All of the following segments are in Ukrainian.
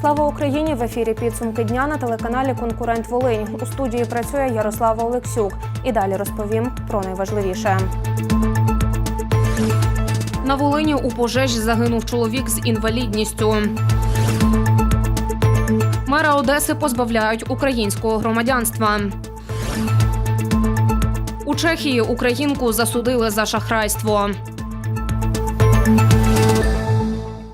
Слава Україні! В ефірі підсумки дня на телеканалі Конкурент Волинь. У студії працює Ярослава Олексюк. І далі розповім про найважливіше. На Волині у пожежі загинув чоловік з інвалідністю. Мера Одеси позбавляють українського громадянства. У Чехії українку засудили за шахрайство.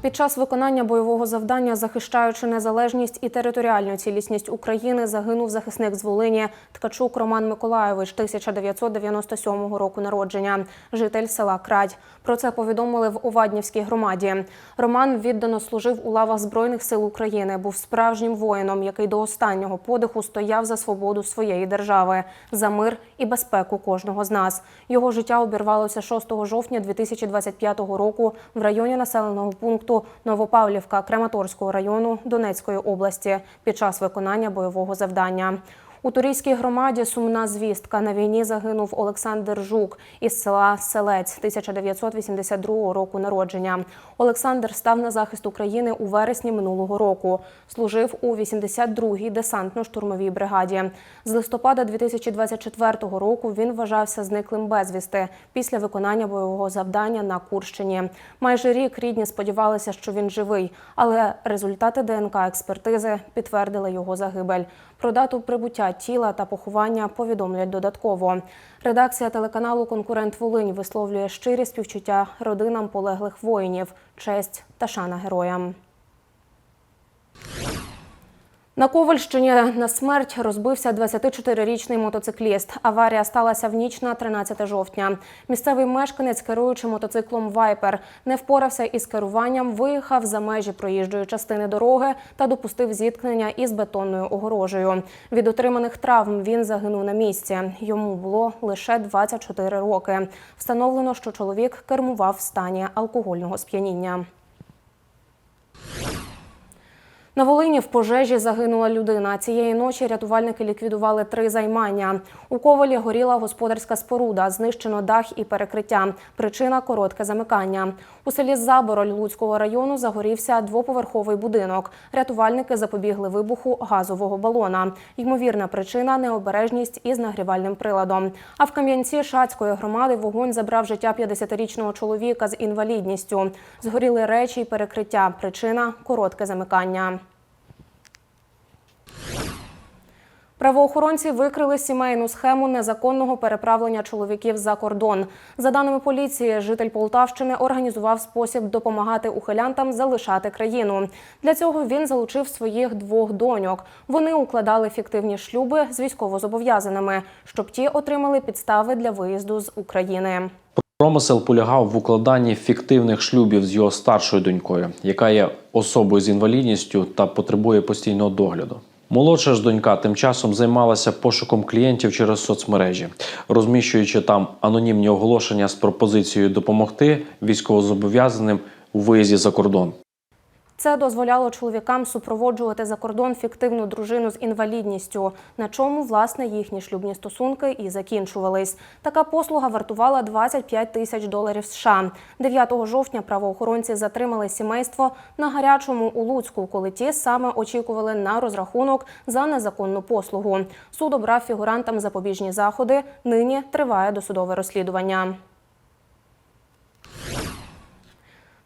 Під час виконання бойового завдання, захищаючи незалежність і територіальну цілісність України, загинув захисник з Волині Ткачук Роман Миколайович, 1997 року народження, житель села Крадь. Про це повідомили в Оваднівській громаді. Роман віддано служив у лавах Збройних сил України, був справжнім воїном, який до останнього подиху стояв за свободу своєї держави, за мир і безпеку кожного з нас. Його життя обірвалося 6 жовтня 2025 року в районі населеного пункту Новопавлівка Краматорського району Донецької області під час виконання бойового завдання. У Турійській громаді сумна звістка. На війні загинув Олександр Жук із села Селець 1982 року народження. Олександр став на захист України у вересні минулого року. Служив у 82-й десантно-штурмовій бригаді. З листопада 2024 року він вважався зниклим безвісти після виконання бойового завдання на Курщині. Майже рік рідні сподівалися, що він живий, але результати ДНК експертизи підтвердили його загибель. Про дату прибуття тіла та поховання повідомлять додатково. Редакція телеканалу Конкурент Волинь висловлює щирі співчуття родинам полеглих воїнів, честь та шана героям. На Ковальщині на смерть розбився 24-річний мотоцикліст. Аварія сталася в ніч на 13 жовтня. Місцевий мешканець, керуючи мотоциклом Вайпер, не впорався із керуванням, виїхав за межі проїжджої частини дороги та допустив зіткнення із бетонною огорожею. Від отриманих травм він загинув на місці. Йому було лише 24 роки. Встановлено, що чоловік кермував в стані алкогольного сп'яніння. На Волині в пожежі загинула людина. Цієї ночі рятувальники ліквідували три займання. У ковалі горіла господарська споруда, знищено дах і перекриття. Причина коротке замикання. У селі Забороль Луцького району загорівся двоповерховий будинок. Рятувальники запобігли вибуху газового балона. Ймовірна причина необережність із нагрівальним приладом. А в Кам'янці Шацької громади вогонь забрав життя 50-річного чоловіка з інвалідністю. Згоріли речі і перекриття. Причина коротке замикання. Правоохоронці викрили сімейну схему незаконного переправлення чоловіків за кордон. За даними поліції, житель Полтавщини організував спосіб допомагати ухилянтам залишати країну. Для цього він залучив своїх двох доньок. Вони укладали фіктивні шлюби з військовозобов'язаними, щоб ті отримали підстави для виїзду з України. Промисел полягав в укладанні фіктивних шлюбів з його старшою донькою, яка є особою з інвалідністю та потребує постійного догляду. Молодша ж донька тим часом займалася пошуком клієнтів через соцмережі, розміщуючи там анонімні оголошення з пропозицією допомогти військовозобов'язаним у виїзді за кордон. Це дозволяло чоловікам супроводжувати за кордон фіктивну дружину з інвалідністю, на чому власне їхні шлюбні стосунки і закінчувались. Така послуга вартувала 25 тисяч доларів США. 9 жовтня правоохоронці затримали сімейство на гарячому у Луцьку, коли ті саме очікували на розрахунок за незаконну послугу. Суд обрав фігурантам запобіжні заходи. Нині триває досудове розслідування.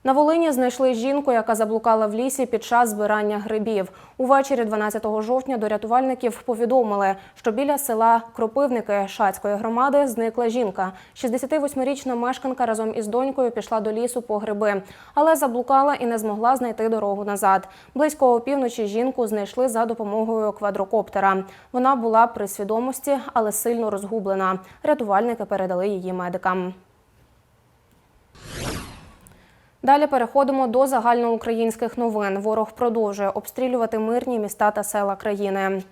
На Волині знайшли жінку, яка заблукала в лісі під час збирання грибів. Увечері 12 жовтня до рятувальників повідомили, що біля села Кропивники Шацької громади зникла жінка. 68-річна мешканка разом із донькою пішла до лісу по гриби, але заблукала і не змогла знайти дорогу назад. Близько опівночі жінку знайшли за допомогою квадрокоптера. Вона була при свідомості, але сильно розгублена. Рятувальники передали її медикам. Далі переходимо до загальноукраїнських новин. Ворог продовжує обстрілювати мирні міста та села країни.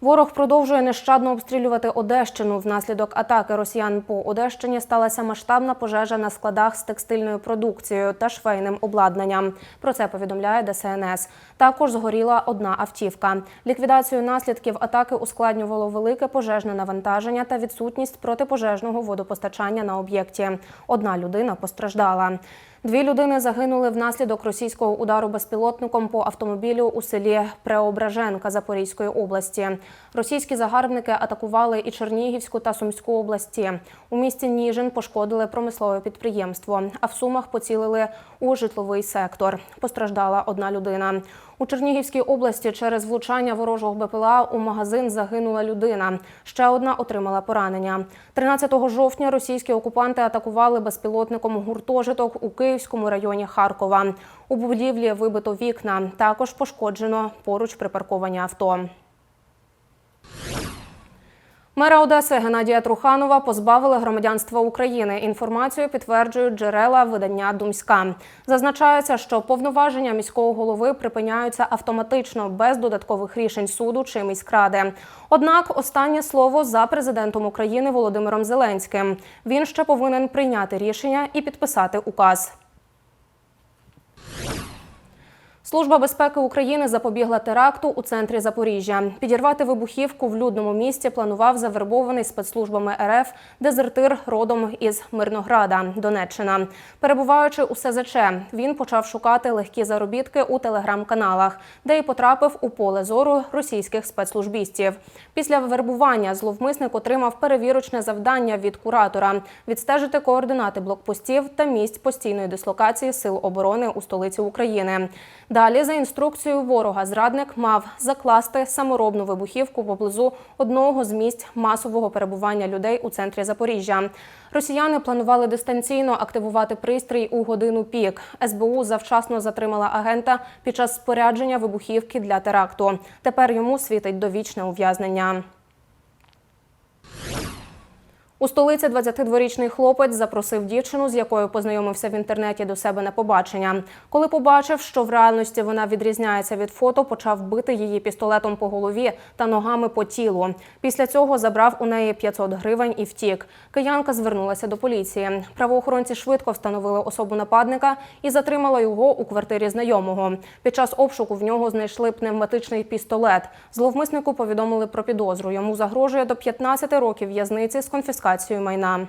Ворог продовжує нещадно обстрілювати Одещину. Внаслідок атаки росіян по Одещині сталася масштабна пожежа на складах з текстильною продукцією та швейним обладнанням. Про це повідомляє ДСНС. Також згоріла одна автівка. Ліквідацію наслідків атаки ускладнювало велике пожежне навантаження та відсутність протипожежного водопостачання на об'єкті. Одна людина постраждала. Дві людини загинули внаслідок російського удару безпілотником по автомобілю у селі Преображенка Запорізької області. Російські загарбники атакували і Чернігівську та Сумську області. У місті Ніжин пошкодили промислове підприємство, а в Сумах поцілили у житловий сектор. Постраждала одна людина. У Чернігівській області через влучання ворожого БПЛА у магазин загинула людина. Ще одна отримала поранення. 13 жовтня російські окупанти атакували безпілотником гуртожиток у Київському районі Харкова. У будівлі вибито вікна. Також пошкоджено поруч припарковані авто. Мера Одеси Геннадія Труханова позбавили громадянства України. Інформацію підтверджують джерела видання Думська. Зазначається, що повноваження міського голови припиняються автоматично без додаткових рішень суду чи міськради. Однак останнє слово за президентом України Володимиром Зеленським. Він ще повинен прийняти рішення і підписати указ. Служба безпеки України запобігла теракту у центрі Запоріжжя. Підірвати вибухівку в людному місті планував завербований спецслужбами РФ дезертир родом із Мирнограда, Донеччина. Перебуваючи у СЗЧ, він почав шукати легкі заробітки у телеграм-каналах, де й потрапив у поле зору російських спецслужбістів. Після вербування зловмисник отримав перевірочне завдання від куратора відстежити координати блокпостів та місць постійної дислокації сил оборони у столиці України. Далі, за інструкцією ворога, зрадник мав закласти саморобну вибухівку поблизу одного з місць масового перебування людей у центрі Запоріжжя. Росіяни планували дистанційно активувати пристрій у годину пік. СБУ завчасно затримала агента під час спорядження вибухівки для теракту. Тепер йому світить довічне ув'язнення. У столиці 22-річний хлопець запросив дівчину, з якою познайомився в інтернеті до себе на побачення. Коли побачив, що в реальності вона відрізняється від фото, почав бити її пістолетом по голові та ногами по тілу. Після цього забрав у неї 500 гривень і втік. Киянка звернулася до поліції. Правоохоронці швидко встановили особу нападника і затримали його у квартирі знайомого. Під час обшуку в нього знайшли пневматичний пістолет. Зловмиснику повідомили про підозру. Йому загрожує до 15 років в'язниці з конфіскацією майна.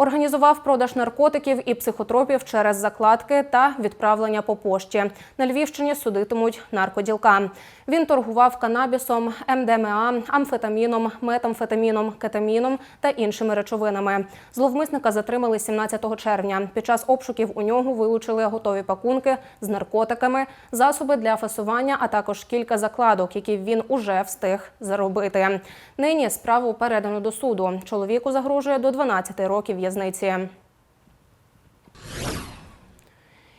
Організував продаж наркотиків і психотропів через закладки та відправлення по пошті. На Львівщині судитимуть наркоділка. Він торгував канабісом, МДМА, амфетаміном, метамфетаміном, кетаміном та іншими речовинами. Зловмисника затримали 17 червня. Під час обшуків у нього вилучили готові пакунки з наркотиками, засоби для фасування, а також кілька закладок, які він уже встиг заробити. Нині справу передано до суду. Чоловіку загрожує до 12 років в'язниці.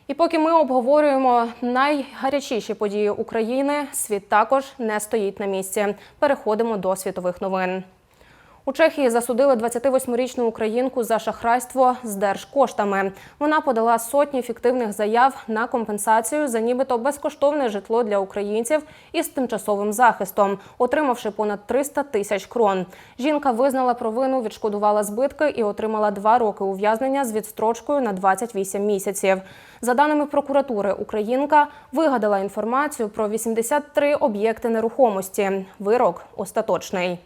І поки ми обговорюємо найгарячіші події України, світ також не стоїть на місці. Переходимо до світових новин. У Чехії засудили 28-річну українку за шахрайство з держкоштами. Вона подала сотні фіктивних заяв на компенсацію за нібито безкоштовне житло для українців із тимчасовим захистом, отримавши понад 300 тисяч крон. Жінка визнала провину, відшкодувала збитки і отримала два роки ув'язнення з відстрочкою на 28 місяців. За даними прокуратури, українка вигадала інформацію про 83 об'єкти нерухомості. Вирок остаточний.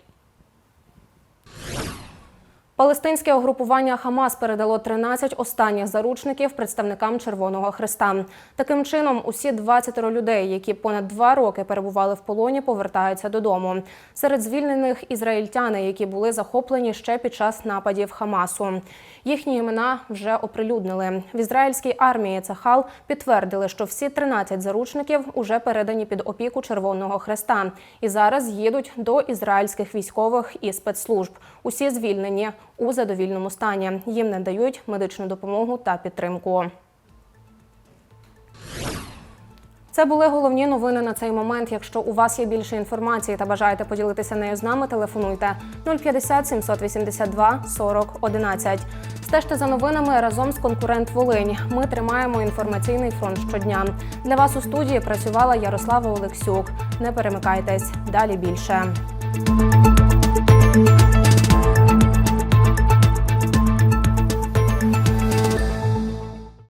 Палестинське угрупування Хамас передало 13 останніх заручників представникам Червоного Христа. Таким чином, усі 20 людей, які понад два роки перебували в полоні, повертаються додому. Серед звільнених ізраїльтяни, які були захоплені ще під час нападів Хамасу. Їхні імена вже оприлюднили. В ізраїльській армії Цахал підтвердили, що всі 13 заручників уже передані під опіку Червоного Хреста і зараз їдуть до ізраїльських військових і спецслужб. Усі звільнені у задовільному стані. Їм надають медичну допомогу та підтримку. Це були головні новини на цей момент. Якщо у вас є більше інформації та бажаєте поділитися нею з нами, телефонуйте 050 782 40 11. Стежте за новинами разом з конкурент Волинь. Ми тримаємо інформаційний фронт щодня. Для вас у студії працювала Ярослава Олексюк. Не перемикайтесь далі більше.